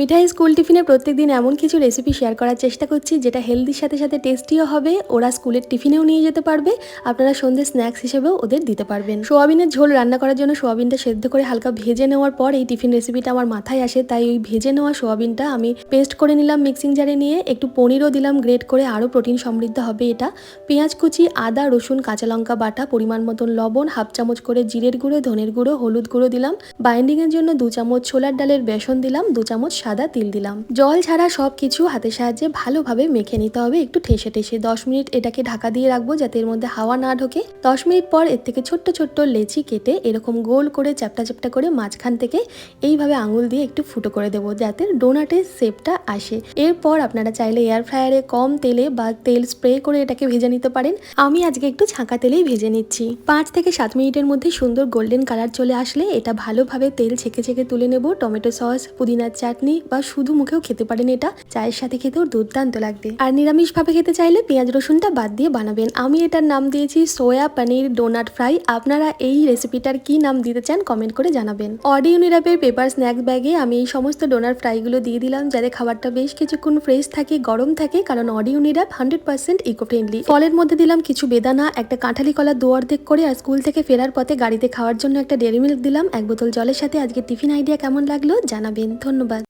মিঠাই school টিফিনে প্রত্যেকদিন এমন কিছু রেসিপি শেয়ার করার চেষ্টা করছি, যেটা হেলদির সাথে সাথে টেস্টিও হবে। ওরা স্কুলের টিফিনেও নিয়ে যেতে পারবে। আপনারা সন্ধ্যে স্ন্যাক্স হিসেবেও ওদের দিতে পারবেন। সোয়াবিনের ঝোল রান্না করার জন্য সোয়াবিনটা সেদ্ধ করে হালকা ভেজে নেওয়ার পর এই টিফিন রেসিপিটা আমার মাথায় আসে, তাই ওই ভেজে নেওয়া সোয়াবিনটা আমি পেস্ট করে নিলাম মিক্সিং জারে নিয়ে। একটু পনিরও দিলাম গ্রেট করে আরও প্রোটিন সমৃদ্ধ হবে এটা। পেঁয়াজ কুচি, আদা, রসুন, কাঁচা লঙ্কা বাটা, পরিমাণ মতন লবণ, হাফ চামচ করে জিরের গুঁড়ো, ধনের গুঁড়ো, হলুদ গুঁড়ো দিলাম। বাইন্ডিংয়ের জন্য দু চামচ ছোলার ডালের বেসন দিলাম, দু চামচ সাদা তিল দিলাম। জল ছাড়া সব কিছু হাতের সাহায্যে ভালোভাবে মেখে নিতে হবে। একটু ঠেসে ঠেসে দশ মিনিট এটাকে ঢাকা দিয়ে রাখব যাতে এর মধ্যে হাওয়া না ঢোকে। দশ মিনিট পর এর থেকে ছোট্ট ছোট্ট লেচি কেটে এরকম গোল করে চ্যাপটা চ্যাপটা করে মাঝখান থেকে এইভাবে আঙুল দিয়ে একটু ফুটো করে দেবো যাতে ডোনাটের শেপটা আসে। এরপর আপনারা চাইলে এয়ার ফ্রায়ারে কম তেলে বা তেল স্প্রে করে এটাকে ভেজে নিতে পারেন। আমি আজকে একটু ছাঁকা তেলেই ভেজে নিচ্ছি। পাঁচ থেকে সাত মিনিটের মধ্যে সুন্দর গোল্ডেন কালার চলে আসলে এটা ভালোভাবে তেল ছেঁকে ছেঁকে তুলে নেব। টমেটো সস, পুদিনার চাটনি বা শুধু মুখেও খেতে পারেন এটা। চায়ের সাথে খেতেও দুর্দান্ত লাগবে। আর নিরামিষভাবে খেতে চাইলে পেঁয়াজ রসুনটা বাদ দিয়ে বানাবেন। আমি এটার নাম দিয়েছি সোয়া পনির ডোনাট ফ্রাই। আপনারা এই রেসিপিটার কি নাম দিতে চান কমেন্ট করে জানাবেন। অডিও নিরাপের পেপার স্ন্যাক্স ব্যাগে আমি এই সমস্ত ডোনার ফ্রাইগুলো দিয়ে দিলাম, যাতে খাবারটা বেশ কিছুক্ষণ ফ্রেশ থাকে, গরম থাকে, কারণ অডিও নিরাপ হান্ড্রেড পার্সেন্ট ইকো ফ্রেন্ডলি ফলের মধ্যে দিলাম কিছু বেদানা, একটা কাঁঠালি কলা দু অর্ধেক করে, আর স্কুল থেকে ফেরার পথে গাড়িতে খাওয়ার জন্য একটা ডেরি মিল্ক দিলাম, এক বোতল জলের সাথে। আজকে টিফিন আইডিয়া কেমন লাগল জানাবেন। ধন্যবাদ।